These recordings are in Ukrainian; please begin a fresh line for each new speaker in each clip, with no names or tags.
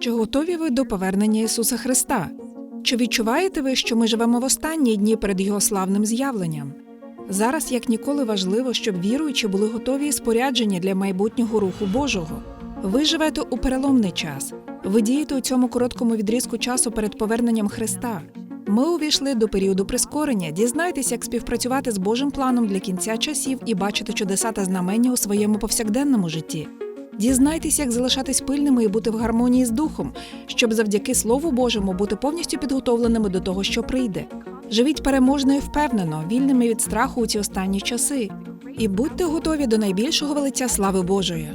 Чи готові ви до повернення Ісуса Христа? Чи відчуваєте ви, що ми живемо в останні дні перед Його славним з'явленням? Зараз як ніколи важливо, щоб віруючі були готові і споряджені для майбутнього руху Божого. Ви живете у переломний час. Ви дієте у цьому короткому відрізку часу перед поверненням Христа. Ми увійшли до періоду прискорення. Дізнайтесь, як співпрацювати з Божим планом для кінця часів і бачити чудеса та знамення у своєму повсякденному житті. Дізнайтесь, як залишатись пильними і бути в гармонії з духом, щоб завдяки Слову Божому бути повністю підготовленими до того, що прийде. Живіть переможно і впевнено, вільними від страху у ці останні часи. І будьте готові до найбільшого велиця слави Божої.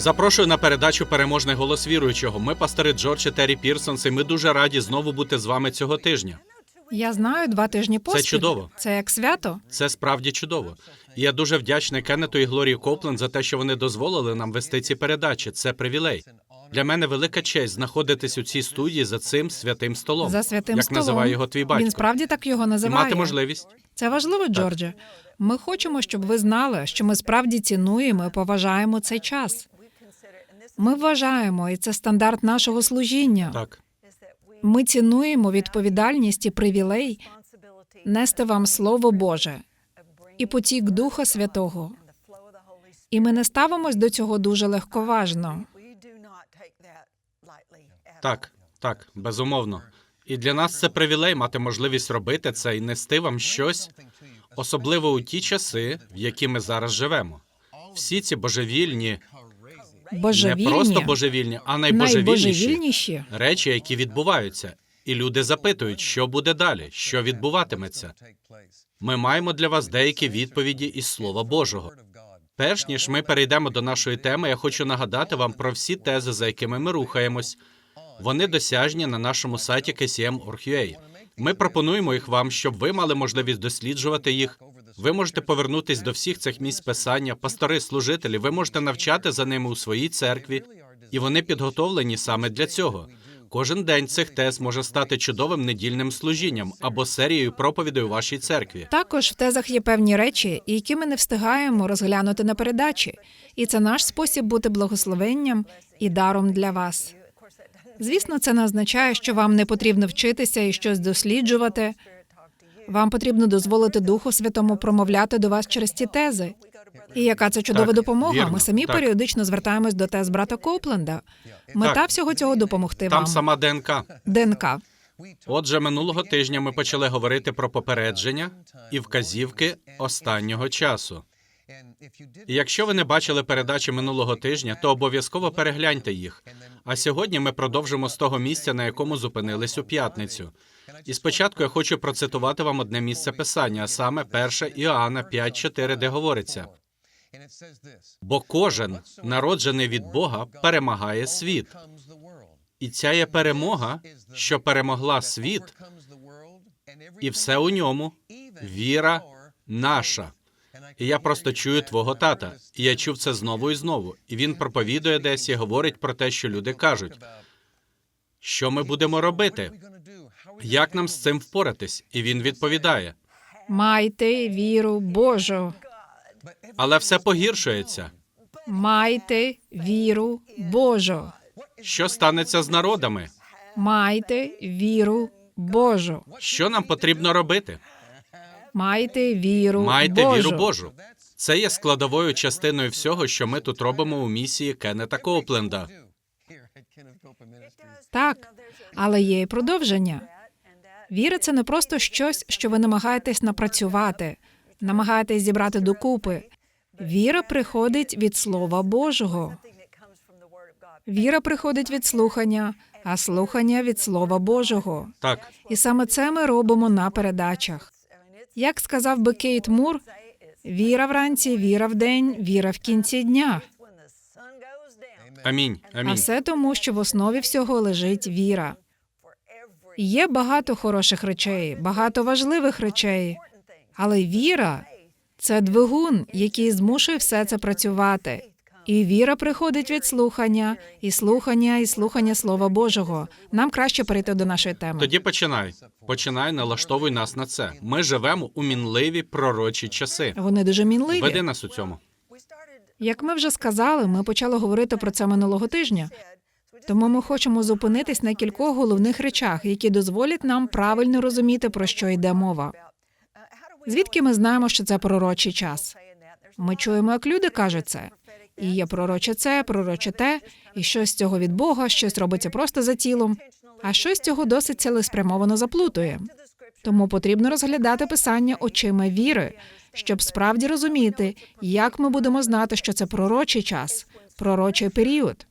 Запрошую на передачу Переможний голос віруючого. Ми пастори Джордж і Террі Пірсонс, і ми дуже раді знову бути з вами цього тижня.
Я знаю два тижні поспіль.
чудово.
Це як свято.
Це справді чудово. І я дуже вдячний Кеннету і Глорії Копленд за те, що вони дозволили нам вести ці передачі. Це привілей. Для мене велика честь знаходитись у цій студії за цим святим столом.
За святим
як
столом.
називає його твій батько.
Він справді так його
і
називає.
мати можливість.
Це важливо, Джордже. Ми хочемо, щоб ви знали, що ми справді цінуємо і поважаємо цей час. Ми вважаємо, і це стандарт нашого служіння.
Так,
Ми цінуємо відповідальність і привілей нести вам Слово Боже і потік Духа Святого. І ми не ставимось до цього дуже легковажно.
так, так, безумовно. І для нас це привілей мати можливість робити це і нести вам щось, особливо у ті часи, в які ми зараз живемо. Всі ці божевільні,
Божевільні,
не просто божевільні, а найбожевільніші
найбожевільніші.
речі, які відбуваються, і люди запитують, що буде далі, що відбуватиметься. Ми маємо для вас деякі відповіді із Слова Божого. Перш ніж ми перейдемо до нашої теми, я хочу нагадати вам про всі тези, за якими ми рухаємось. Вони досяжні на нашому сайті kcm.org.ua. Ми пропонуємо їх вам, щоб ви мали можливість досліджувати їх. Ви можете повернутись до всіх цих місць писання, пастори, служителі. Ви можете навчати за ними у своїй церкві, і вони підготовлені саме для цього. Кожен день цих тез може стати чудовим недільним служінням або серією проповідей у вашій церкві.
Також в тезах є певні речі, які ми не встигаємо розглянути на передачі, і це наш спосіб бути благословенням і даром для вас. Звісно, це не означає, що вам не потрібно вчитися і щось досліджувати. Вам потрібно дозволити Духу Святому промовляти до вас через ці тези. І яка це чудова
Так,
допомога?
вірно,
Ми самі
так.
періодично звертаємось до тез брата Копленда. Мета
Так.
всього цього допомогти
Там
вам.
сама ДНК.
ДНК.
Отже, минулого тижня ми почали говорити про попередження і вказівки останнього часу. І якщо ви не бачили передачі минулого тижня, то обов'язково перегляньте їх. А сьогодні ми продовжимо з того місця, на якому зупинились у п'ятницю. І спочатку я хочу процитувати вам одне місце писання, а саме 1 Іоанна 5.4, де говориться: бо кожен, народжений від Бога, перемагає світ. І ця є перемога, що перемогла світ, і все у ньому віра наша. І я просто чую твого тата. І я чув це знову і знову. І він проповідує десь і говорить про те, що люди кажуть. Що ми будемо робити? Як нам з цим впоратись? І він відповідає:
Майте віру Божу.
але все погіршується.
Майте віру Божу.
Що станеться з народами?
Майте віру Божу.
Що нам потрібно робити?
Майте віру
Майте
Божу.
віру Божу. Це є складовою частиною всього, що ми тут робимо у місії Кеннета Коупленда.
Так, але є і продовження. Віра це не просто щось, що ви намагаєтесь напрацювати, намагаєтесь зібрати докупи. Віра приходить від Слова Божого. Віра приходить від слухання, а слухання від Слова Божого.
Так,
І саме це ми робимо на передачах. Як сказав би Кейт Мур, віра вранці, віра вдень, віра в кінці дня.
амінь.
А все тому, що в основі всього лежить віра. Є багато хороших речей, багато важливих речей, Але віра це двигун, який змушує все це працювати. І віра приходить від слухання, і слухання, і слухання Слова Божого. Нам краще перейти до нашої теми.
Тоді починай. Починай, налаштовуй нас на це. Ми живемо у мінливі пророчі часи.
Вони дуже мінливі.
Веди нас у цьому.
Як ми вже сказали, ми почали говорити про це минулого тижня. Тому ми хочемо зупинитись на кількох головних речах, які дозволять нам правильно розуміти, про що йде мова. Звідки ми знаємо, що це пророчий час? Ми чуємо, як люди кажуть це. І є пророче це, пророче те, і щось з цього від Бога, щось робиться просто за тілом, а щось цього досить цілеспрямовано заплутує. Тому потрібно розглядати писання очима віри, щоб справді розуміти, як ми будемо знати, що це пророчий час, пророчий період.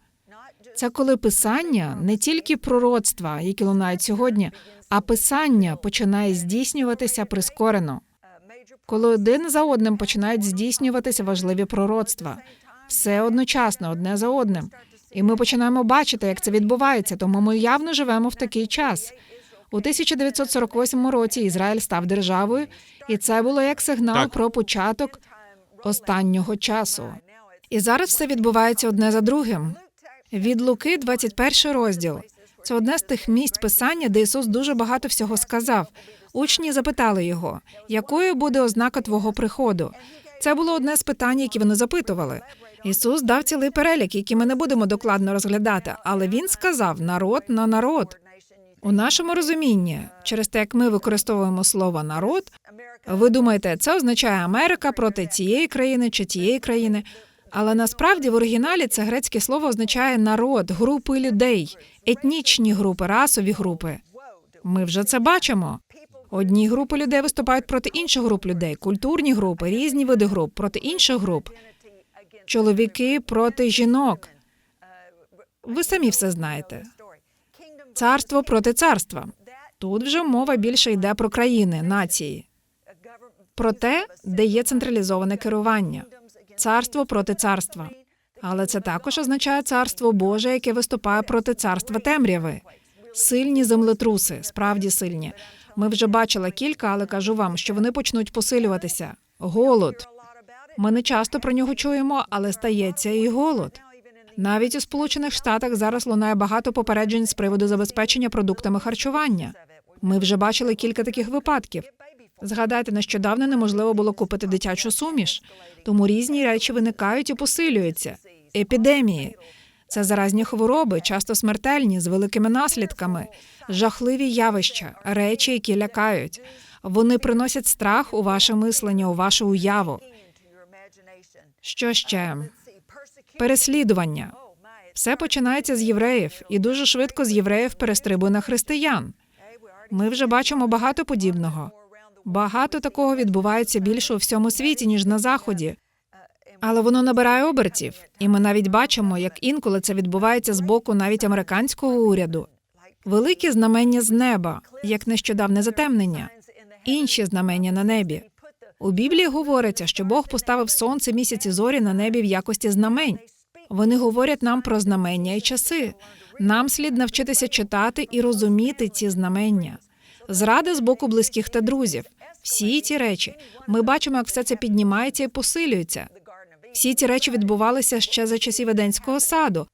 Це коли писання не тільки пророцтва, які лунають сьогодні, а писання починає здійснюватися прискорено. Коли один за одним починають здійснюватися важливі пророцтва, все одночасно, одне за одним. І ми починаємо бачити, як це відбувається, тому ми явно живемо в такий час. У 1948 році Ізраїль став державою, і це було як сигнал
Так.
про початок останнього часу. І зараз все відбувається одне за другим. Від Луки, 21 розділ. Це одне з тих місць писання, де Ісус дуже багато всього сказав. Учні запитали його, якою буде ознака твого приходу. Це було одне з питань, які вони запитували. Ісус дав цілий перелік, який ми не будемо докладно розглядати, але він сказав народ на народ. У нашому розумінні, через те, як ми використовуємо слово народ, ви думаєте, це означає Америка проти цієї країни чи тієї країни. Але насправді в оригіналі це грецьке слово означає народ, групи людей, етнічні групи, расові групи. Ми вже це бачимо. Одні групи людей виступають проти інших груп людей, культурні групи, різні види груп проти інших груп, чоловіки проти жінок. Ви самі все знаєте. Царство проти царства. Тут вже мова більше йде про країни, нації, про те, де є централізоване керування, царство проти царства. Але це також означає царство Боже, яке виступає проти царства темряви. Сильні землетруси, справді сильні. Ми вже бачили кілька, але кажу вам, що вони почнуть посилюватися. Голод. Ми не часто про нього чуємо, але стається і голод. Навіть у Сполучених Штатах зараз лунає багато попереджень з приводу забезпечення продуктами харчування. Ми вже бачили кілька таких випадків. Згадайте, нещодавно неможливо було купити дитячу суміш, тому різні речі виникають і посилюються. Епідемії це заразні хвороби, часто смертельні, з великими наслідками, жахливі явища, речі, які лякають. Вони приносять страх у ваше мислення, у вашу уяву. Що ще? Переслідування. Все починається з євреїв, і дуже швидко з євреїв перестрибує на християн. Ми вже бачимо багато подібного. Багато такого відбувається більше у всьому світі, ніж на заході. Але воно набирає обертів, і ми навіть бачимо, як інколи це відбувається з боку навіть американського уряду. Великі знамення з неба, як нещодавне затемнення, інші знамення на небі. У Біблії говориться, що Бог поставив сонце, місяць і зорі на небі в якості знамень. Вони говорять нам про знамення і часи. Нам слід навчитися читати і розуміти ці знамення. Зради з боку близьких та друзів. Всі ці речі. Ми бачимо, як все це піднімається і посилюється. Всі ці речі відбувалися ще за часів Еденського саду,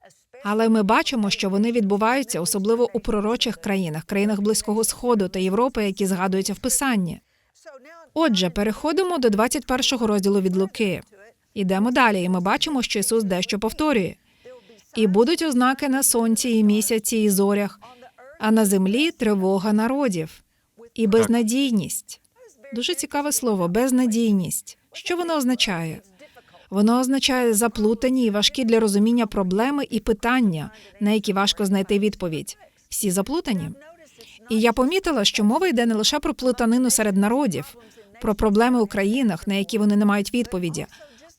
але ми бачимо, що вони відбуваються особливо у пророчих країнах, країнах Близького Сходу та Європи, які згадуються в писанні. Отже, переходимо до 21 розділу від Луки. Ідемо далі, і ми бачимо, що Ісус дещо повторює. І будуть ознаки на сонці, і місяці, і зорях, а на землі тривога народів і безнадійність. Дуже цікаве слово безнадійність. Що воно означає? Воно означає заплутані і важкі для розуміння проблеми і питання, на які важко знайти відповідь. Всі заплутані. І я помітила, що мова йде не лише про плутанину серед народів, про проблеми у країнах, на які вони не мають відповіді,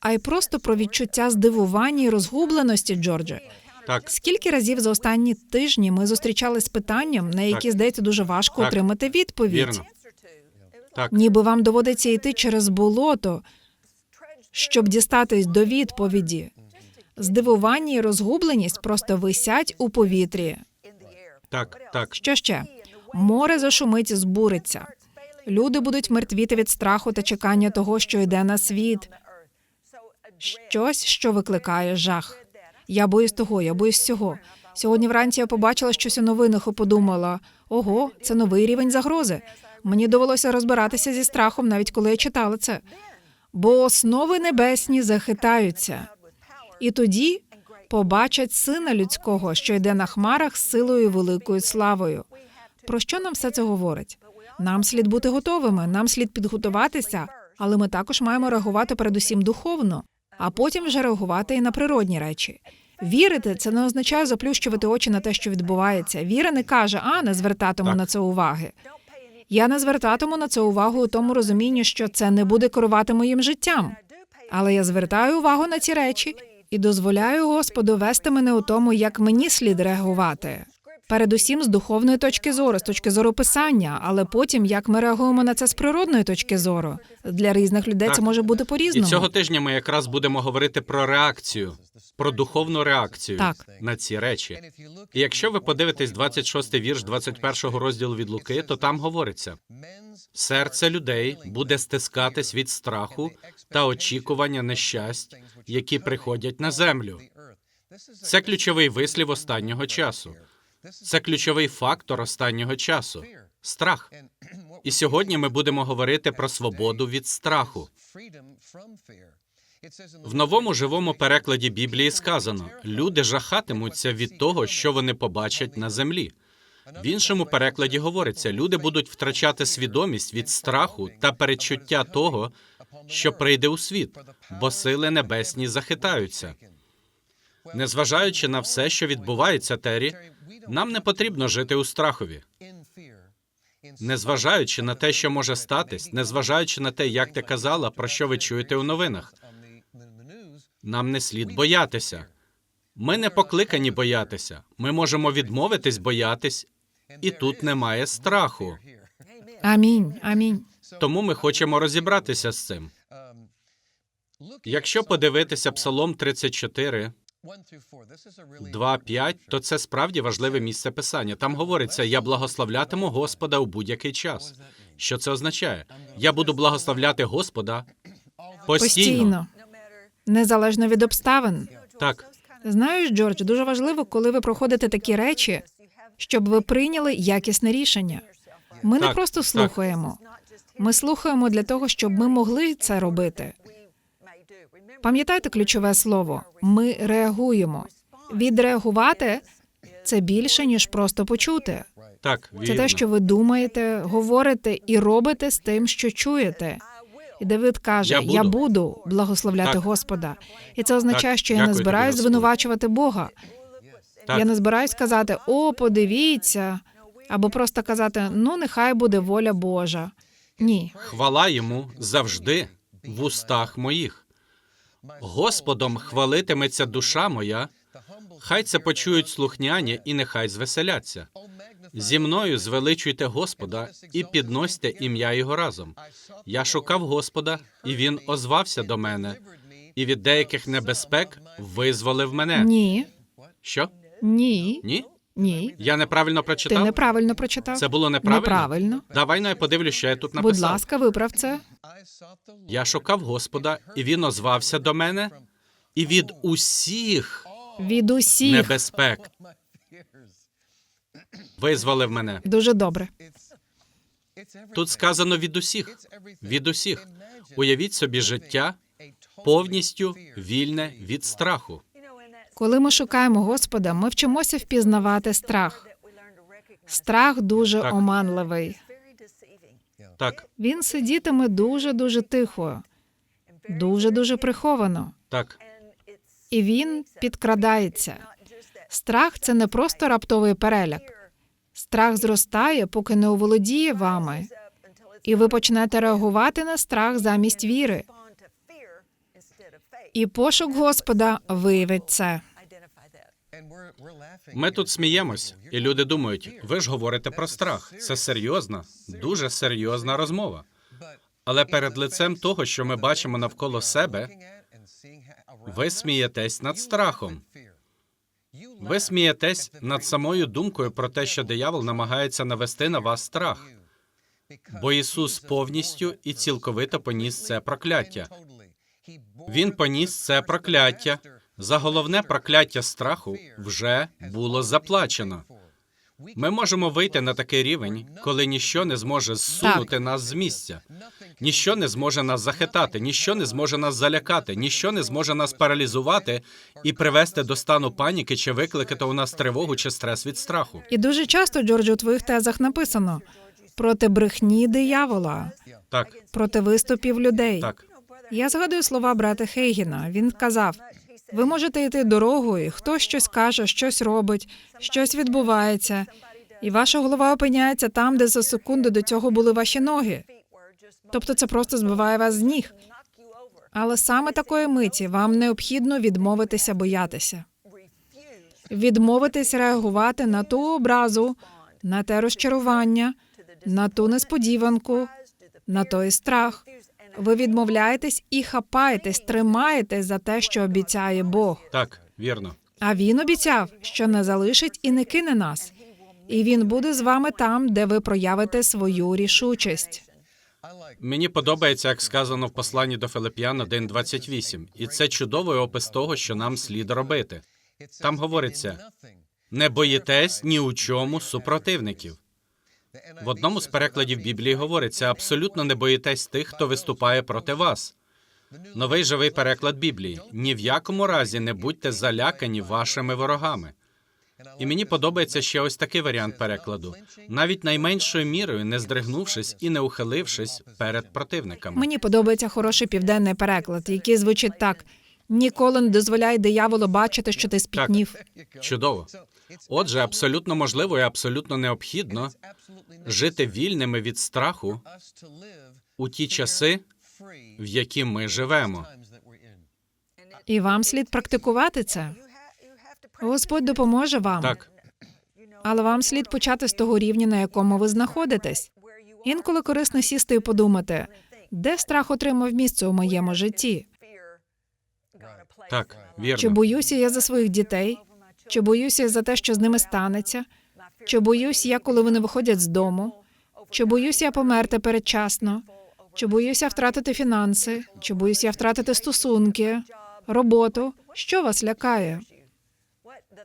а й просто про відчуття здивування і розгубленості, Джордже.
Так,
Скільки разів за останні тижні ми зустрічались з питанням, на які
Так.
здається дуже важко
Так.
отримати відповідь?
вірно. Так,
Ніби вам доводиться йти через болото, щоб дістатись до відповіді. Здивування і розгубленість просто висять у повітрі.
так, так.
Що ще? Море зашумить і збуриться. Люди будуть мертвіти від страху та чекання того, що йде на світ. Щось, що викликає жах. Я боюсь того, я боюсь цього. Сьогодні вранці я побачила щось у новинах і подумала: ого, це новий рівень загрози. Мені довелося розбиратися зі страхом, навіть коли я читала це. Бо основи небесні захитаються. І тоді побачать сина людського, що йде на хмарах з силою великою славою. Про що нам все це говорить? Нам слід бути готовими, нам слід підготуватися, але ми також маємо реагувати передусім духовно, а потім вже реагувати і на природні речі. Вірити це не означає заплющувати очі на те, що відбувається. Віра не каже, а не звертатиму
Так.
на це уваги. Я не звертатиму на це увагу у тому розумінні, що це не буде керувати моїм життям. Але я звертаю увагу на ці речі і дозволяю Господу вести мене у тому, як мені слід реагувати. Передусім з духовної точки зору, з точки зору писання, але потім як ми реагуємо на це з природної точки зору. Для різних людей
Так.
це може бути
І
по-різному.
цього тижня ми якраз будемо говорити про реакцію, про духовну реакцію
Так.
на ці речі. І якщо ви подивитесь 26-й вірш 21-го розділу від Луки, то там говориться: серце людей буде стискатись від страху та очікування нещасть, які приходять на землю. Це ключовий вислів останнього часу. Це ключовий фактор останнього часу страх. І сьогодні ми будемо говорити про свободу від страху. В новому живому перекладі Біблії сказано: люди жахатимуться від того, що вони побачать на землі. В іншому перекладі говориться: люди будуть втрачати свідомість від страху та передчуття того, що прийде у світ, бо сили небесні захитаються. Незважаючи на все, що відбувається, Террі, нам не потрібно жити у страхові. Незважаючи на те, що може статись, незважаючи на те, як ти казала, про що ви чуєте у новинах, нам не слід боятися. Ми не покликані боятися. Ми можемо відмовитись боятись, і тут немає страху.
Амінь. Амінь.
Тому ми хочемо розібратися з цим. Якщо подивитися Псалом 34, 2.5, то це справді важливе місце писання. Там говориться: я благословлятиму Господа у будь-який час. Що це означає? Я буду благословляти Господа постійно.
Постійно, незалежно від обставин.
Так,
Знаєш, Джордж, дуже важливо, коли ви проходите такі речі, щоб ви прийняли якісне рішення. Ми не
Так,
просто
так.
слухаємо. Ми слухаємо для того, щоб ми могли це робити. Пам'ятайте ключове слово: ми реагуємо. Відреагувати це більше ніж просто почути.
так,
Це те, що ви думаєте, говорите і робите з тим, що чуєте. І Давид каже:
Я
Я
буду.
буду, благословляти
Так.
Господа. І це означає,
Так,
що я не
дякую тобі,
збираюсь звинувачувати Бога.
Так.
Я не збираюсь казати О, подивіться, або просто казати Ну, нехай буде воля Божа. Ні,
Хвала йому завжди в устах моїх. Господом хвалитиметься душа моя. Хай це почують слухняні і нехай звеселяться. Зі мною звеличуйте Господа і підносьте ім'я Його разом. Я шукав Господа, і він озвався до мене, і від деяких небезпек визволив мене.
ні,
Що?
ні,
Ні?
Ні.
Я неправильно
Ти
прочитав?
неправильно прочитав.
Це було неправильно?
Неправильно.
Давай ну, я подивлюсь, що я тут
Будь ласка, виправ це.
Я шукав Господа, і він озвався до мене, і від усіх
Від усіх
небезпек визволив мене.
дуже добре.
Тут сказано від усіх. Від усіх. Уявіть собі життя повністю вільне від страху.
Коли ми шукаємо Господа, ми вчимося впізнавати страх. Страх дуже
Так.
оманливий.
Так,
Він сидітиме дуже дуже тихо, дуже дуже приховано,
так,
і він підкрадається. Страх це не просто раптовий переляк. Страх зростає, поки не оволодіє вами, і ви почнете реагувати на страх замість віри. І пошук Господа виявить це.
ми тут сміємось, і люди думають, ви ж говорите про страх. Це серйозна, дуже серйозна розмова. Але перед лицем того, що ми бачимо навколо себе, ви смієтесь над страхом. Ви смієтесь над самою думкою про те, що диявол намагається навести на вас страх. бо Ісус повністю і цілковито поніс це прокляття. Він поніс це прокляття. За головне прокляття страху вже було заплачено. Ми можемо вийти на такий рівень, коли ніщо не зможе зсунути нас з місця. Ніщо не зможе нас захитати, ніщо не зможе нас залякати, ніщо не зможе нас паралізувати і привести до стану паніки чи викликати у нас тривогу чи стрес від страху.
І дуже часто, Джордж, у твоїх тезах написано проти брехні диявола,
Так,
проти виступів людей.
так.
Я згадую слова брата Хейгіна. Він казав: ви можете йти дорогою, хтось щось каже, щось робить, щось відбувається, і ваша голова опиняється там, де за секунду до цього були ваші ноги. Тобто це просто збиває вас з ніг. Але саме такої миті вам необхідно відмовитися боятися, відмовитись реагувати на ту образу, на те розчарування, на ту несподіванку, на той страх. Ви відмовляєтесь і хапаєтесь, тримаєтесь за те, що обіцяє Бог.
Так, вірно.
А він обіцяв, що не залишить і не кине нас. І він буде з вами там, де ви проявите свою рішучість.
Мені подобається, як сказано в посланні до Филип'ян 1.28. І це чудовий опис того, що нам слід робити. Там говориться: не боїтесь ні у чому супротивників. В одному з перекладів Біблії говориться: абсолютно не боїтесь тих, хто виступає проти вас. Новий живий переклад Біблії. Ні в якому разі не будьте залякані вашими ворогами. І мені подобається ще ось такий варіант перекладу: навіть найменшою мірою не здригнувшись і не ухилившись перед противниками.
Мені подобається хороший південний переклад, який звучить так: ніколи не дозволяй дияволу бачити, що ти спітнів.
Чудово. Отже, абсолютно можливо і абсолютно необхідно жити вільними від страху у ті часи, в які ми живемо.
І вам слід практикувати це. Господь допоможе вам,
Так,
але вам слід почати з того рівня, на якому ви знаходитесь. Інколи корисно сісти і подумати, де страх отримав місце у моєму житті.
так,
Чи боюся я за своїх дітей? Чи боюся за те, що з ними станеться? Чи боюсь я, коли вони виходять з дому? Чи боюся я померти передчасно? Чи боюся втратити фінанси? Чи боюся я втратити стосунки, роботу? Що вас лякає?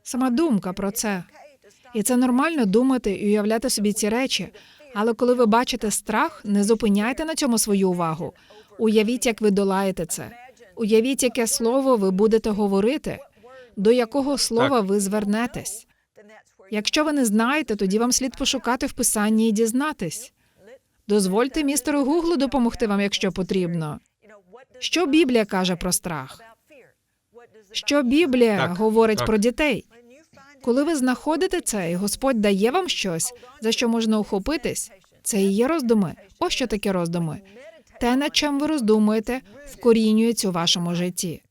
Сама думка про це. І це нормально думати і уявляти собі ці речі. Але коли ви бачите страх, не зупиняйте на цьому свою увагу. Уявіть, як ви долаєте це. Уявіть, яке слово ви будете говорити, до якого слова
Так.
ви звернетесь. Якщо ви не знаєте, тоді вам слід пошукати в писанні і дізнатись. Дозвольте містеру Гуглу допомогти вам, якщо потрібно. Що Біблія каже про страх? Що Біблія
Так,
говорить
так.
про дітей? Коли ви знаходите це, і Господь дає вам щось, за що можна ухопитись, це і є роздуми. Ось що таке роздуми. Те, над чим ви роздумуєте, вкорінюється у вашому житті.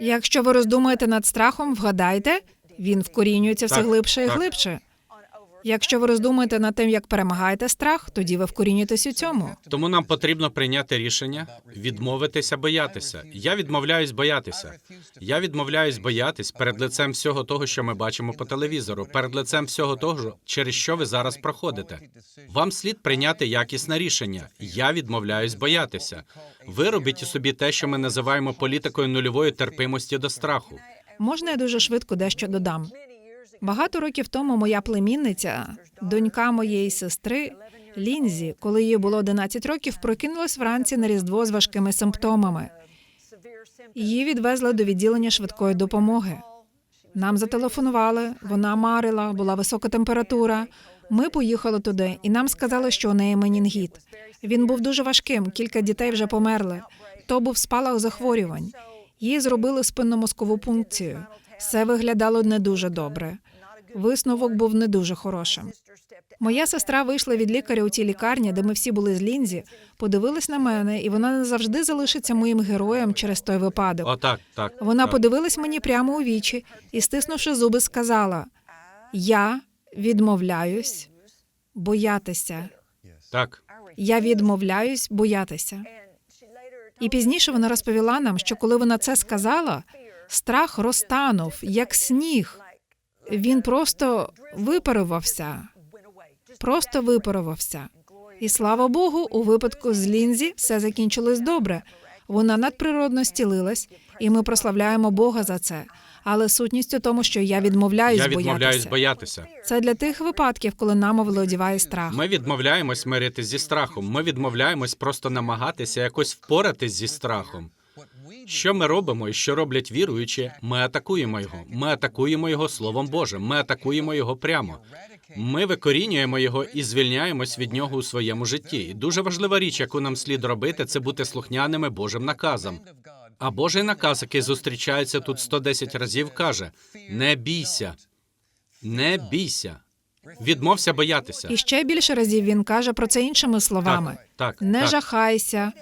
Якщо ви роздумаєте над страхом, вгадайте, він вкорінюється все глибше і глибше. Якщо ви роздумуєте над тим, як перемагаєте страх, тоді ви вкорінюєтесь у цьому.
Тому нам потрібно прийняти рішення відмовитися боятися. Я відмовляюсь боятися. Я відмовляюсь боятись перед лицем всього того, що ми бачимо по телевізору, перед лицем всього того, через що ви зараз проходите. Вам слід прийняти якісне рішення. Я відмовляюсь боятися. Ви робіть у собі те, що ми називаємо політикою нульової терпимості до страху.
Можна я дуже швидко дещо додам. Багато років тому моя племінниця, донька моєї сестри Лінзі, коли їй було 11 років, прокинулась вранці на різдво з важкими симптомами. Її відвезли до відділення швидкої допомоги. Нам зателефонували, вона марила, була висока температура. Ми поїхали туди, і нам сказали, що у неї менінгіт. Він був дуже важким. Кілька дітей вже померли. То був спалах захворювань. Їй зробили спинномозкову пункцію. Все виглядало не дуже добре. Висновок був не дуже хорошим. Моя сестра вийшла від лікаря у тій лікарні, де ми всі були з Лінзі, подивилась на мене, і вона не завжди залишиться моїм героєм через той випадок.
Отак, так.
Вона
так.
подивилась мені прямо у вічі і, стиснувши зуби, сказала: Я відмовляюсь боятися.
Так,
Я відмовляюсь боятися. І пізніше вона розповіла нам, що коли вона це сказала, страх розтанув, як сніг. Він просто випарувався, просто випарувався. І слава Богу, у випадку з Лінзі все закінчилось добре. Вона надприродно стілилась, і ми прославляємо Бога за це. Але сутність у тому, що я відмовляюсь
Я відмовляюсь
боятися.
боятися.
Це для тих випадків, коли нам оволодіває страх.
Ми відмовляємось миритись зі страхом. Ми відмовляємось просто намагатися якось впоратись зі страхом. Що ми робимо і що роблять віруючі? Ми атакуємо його. Ми атакуємо його Словом Божим. Ми атакуємо його прямо. Ми викорінюємо його і звільняємось від нього у своєму житті. І дуже важлива річ, яку нам слід робити, це бути слухняними Божим наказам. А Божий наказ, який зустрічається тут 110 разів, каже: не бійся, не бійся. Відмовся боятися.
І ще більше разів він каже про це іншими словами:
Так, так,
не
так.
жахайся,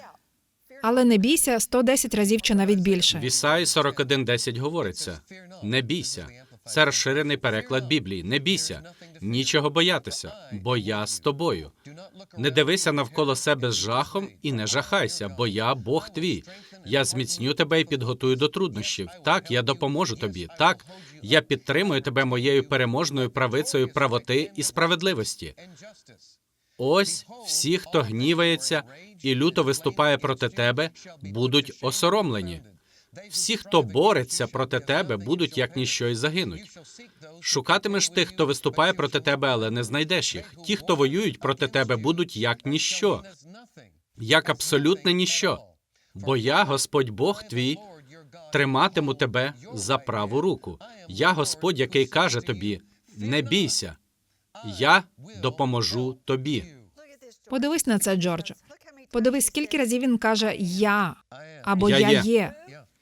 але не бійся 110 разів чи навіть більше.
В Ісаї 41.10 говориться: не бійся. Це розширений переклад Біблії. Не бійся, нічого боятися, бо я з тобою. Не дивися навколо себе з жахом і не жахайся, бо я Бог твій. Я зміцню тебе і підготую до труднощів. Так, я допоможу тобі. Так, я підтримую тебе моєю переможною правицею правоти і справедливості. Ось всі, хто гнівається і люто виступає проти тебе, будуть осоромлені. Всі, хто бореться проти тебе, будуть як ніщо і загинуть. Шукатимеш тих, хто виступає проти тебе, але не знайдеш їх. Ті, хто воюють проти тебе, будуть як ніщо, як абсолютне ніщо. Бо я, Господь Бог твій, триматиму тебе за праву руку. Я Господь, який каже тобі: не бійся, я допоможу тобі.
Подивись на це, Джордже. Подивись, скільки разів він каже я або
Я
я,
є.
є.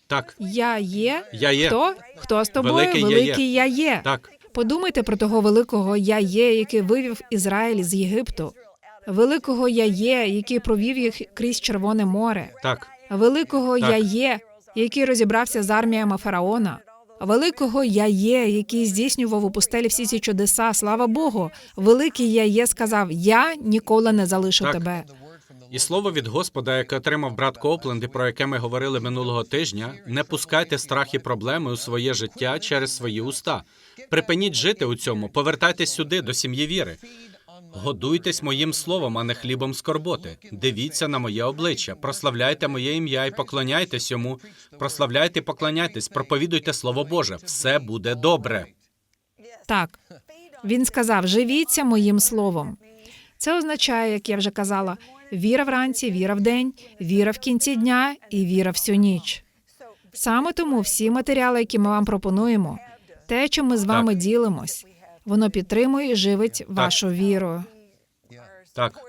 Так,
Я є.
я є.
Хто? Хто з тобою?
Великий я є.
Я є.
Так,
Подумайте про того великого я є, який вивів Ізраїль з Єгипту. Великого я є, який провів їх крізь Червоне море.
так,
Великого
Так.
я є, який розібрався з арміями фараона. Великого я є, який здійснював у пустелі всі ці чудеса. Слава Богу. Великий я є, сказав: Я ніколи не залишу
Так.
тебе.
І слово від Господа, яке отримав брат Копленд, і про яке ми говорили минулого тижня, не пускайте страх і проблеми у своє життя через свої уста. Припиніть жити у цьому, повертайтесь сюди до сім'ї віри. Годуйтесь моїм словом, а не хлібом скорботи. Дивіться на моє обличчя, прославляйте моє ім'я і поклоняйтесь йому. Прославляйте, і поклоняйтесь, проповідуйте слово Боже. Все буде добре.
Так. Він сказав: живіться моїм словом. Це означає, як я вже казала, віра вранці, віра вдень, віра в кінці дня і віра всю ніч. Саме тому всі матеріали, які ми вам пропонуємо, те, чим ми з вами ділимось, воно підтримує і живить вашу віру.
Так.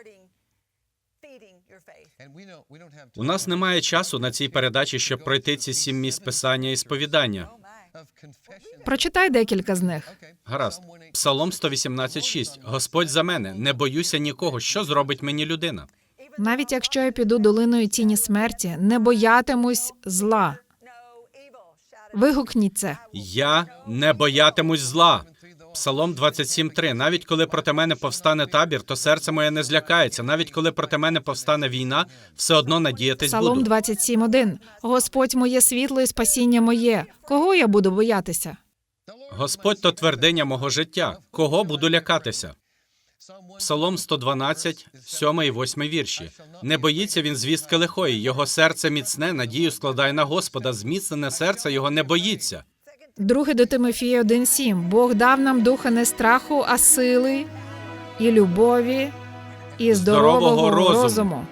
У нас немає часу на цій передачі, щоб пройти ці сім місць писання і сповідання.
Прочитай декілька з них.
Гаразд. Псалом 118.6. Господь за мене, не боюся нікого. Що зробить мені людина?
Навіть якщо я піду долиною тіні смерті, не боятимусь зла. Вигукніть це.
Я не боятимусь зла. Псалом 27.3. Навіть коли проти мене повстане табір, то серце моє не злякається. Навіть коли проти мене повстане війна, все одно надіятись
Псалом
буду.
27.1. Господь моє світло і спасіння моє. Кого я буду боятися?
Господь то твердиня мого життя. Кого буду лякатися? Псалом 112, 7 і 8 вірші. Не боїться він звістки лихої. Його серце міцне, надію складає на Господа. Зміцнене серце його не боїться.
Друге до Тимофія 1.7. Бог дав нам духа не страху, а сили і любові, і здорового,
Здорового розуму.
розуму.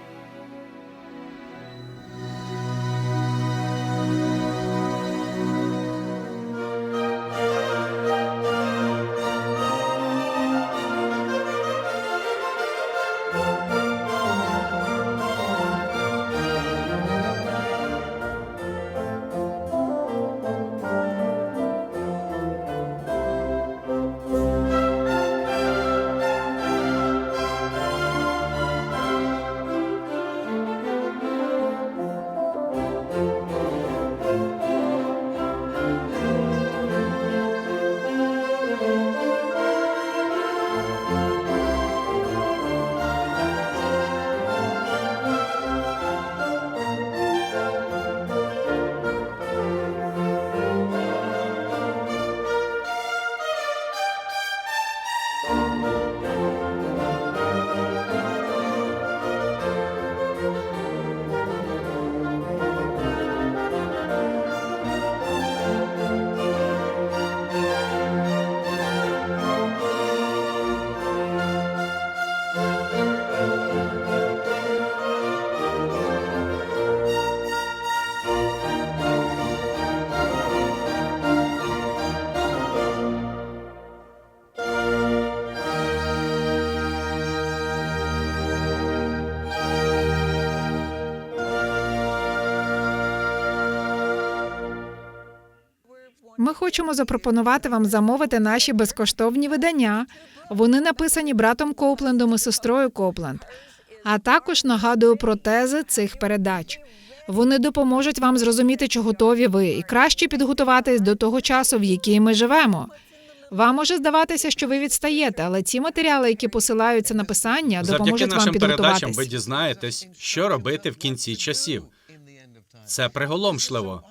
Хочемо запропонувати вам замовити наші безкоштовні видання. Вони написані братом Коуплендом і сестрою Копленд. А також нагадую про тези цих передач. Вони допоможуть вам зрозуміти, чи готові ви, і краще підготуватись до того часу, в який ми живемо. Вам може здаватися, що ви відстаєте, але ці матеріали, які посилаються на писання,
Завдяки
допоможуть вам
нашим передачам
підготуватись.
ви дізнаєтесь, що робити в кінці часів. Це приголомшливо.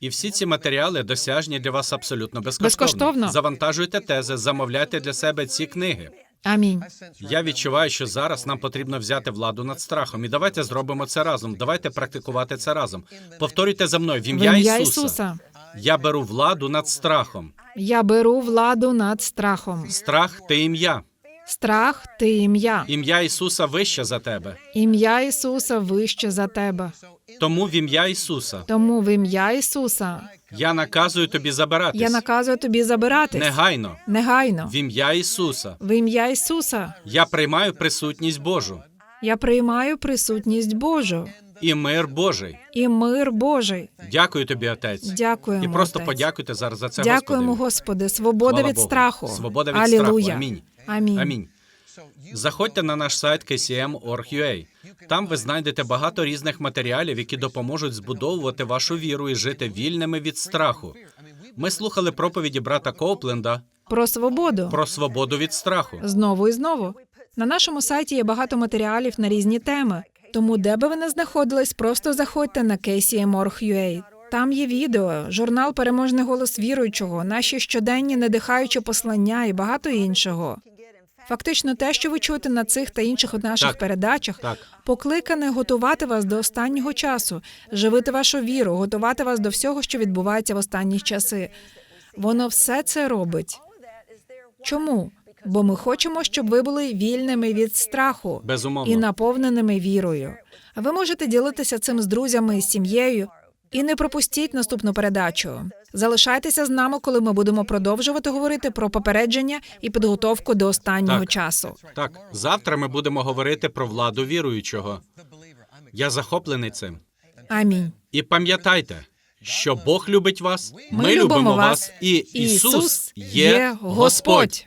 І всі ці матеріали досяжні для вас абсолютно безкоштовно.
Безкоштовно.
Завантажуйте тези, замовляйте для себе ці книги.
Амінь.
Я відчуваю, що зараз нам потрібно взяти владу над страхом. І давайте зробимо це разом. Давайте практикувати це разом. Повторюйте за мною в
ім'я
Ісуса.
Ісуса.
Я беру владу над страхом.
Я беру владу над страхом.
Страх ти ім'я.
Страх ти ім'я.
Ім'я Ісуса вище за тебе.
Ім'я Ісуса вище за тебе.
Тому в ім'я Ісуса
Тому в ім'я Ісуса
я наказую тобі забиратись.
я наказую тобі забиратись
Негайно.
негайно.
В ім'я Ісуса.
В ім'я Ісуса
Я приймаю присутність Божу
я приймаю присутність Божу
і мир Божий.
і мир Божий.
Дякую тобі, Отець.
Дякуємо.
І просто
Отець.
подякуйте зараз за це.
Дякуємо,
Господи.
Господи. Свобода
Слава
від
Богу.
страху.
Свобода від
Алілуя.
страху. Амінь.
Амінь.
Амінь. Заходьте на наш сайт kcm.org.ua. Там ви знайдете багато різних матеріалів, які допоможуть збудовувати вашу віру і жити вільними від страху. Ми слухали проповіді брата Коупленда
Про свободу.
про свободу від страху.
Знову і знову. На нашому сайті є багато матеріалів на різні теми. Тому, де би ви не знаходились, просто заходьте на kcm.org.ua. Там є відео, журнал Переможний голос віруючого, наші щоденні надихаючі послання і багато іншого. Фактично, те, що ви чуєте на цих та інших наших
Так.
передачах,
Так.
покликане готувати вас до останнього часу, живити вашу віру, готувати вас до всього, що відбувається в останні часи. Воно все це робить. Чому? Бо ми хочемо, щоб ви були вільними від страху
Безумовно.
і наповненими вірою. Ви можете ділитися цим з друзями, з сім'єю. І не пропустіть наступну передачу. Залишайтеся з нами, коли ми будемо продовжувати говорити про попередження і підготовку до останнього
Так.
часу.
Так, завтра ми будемо говорити про владу віруючого. Я захоплений цим.
Амінь.
І пам'ятайте, що Бог любить вас, ми,
Ми
любимо вас, і Ісус є Господь.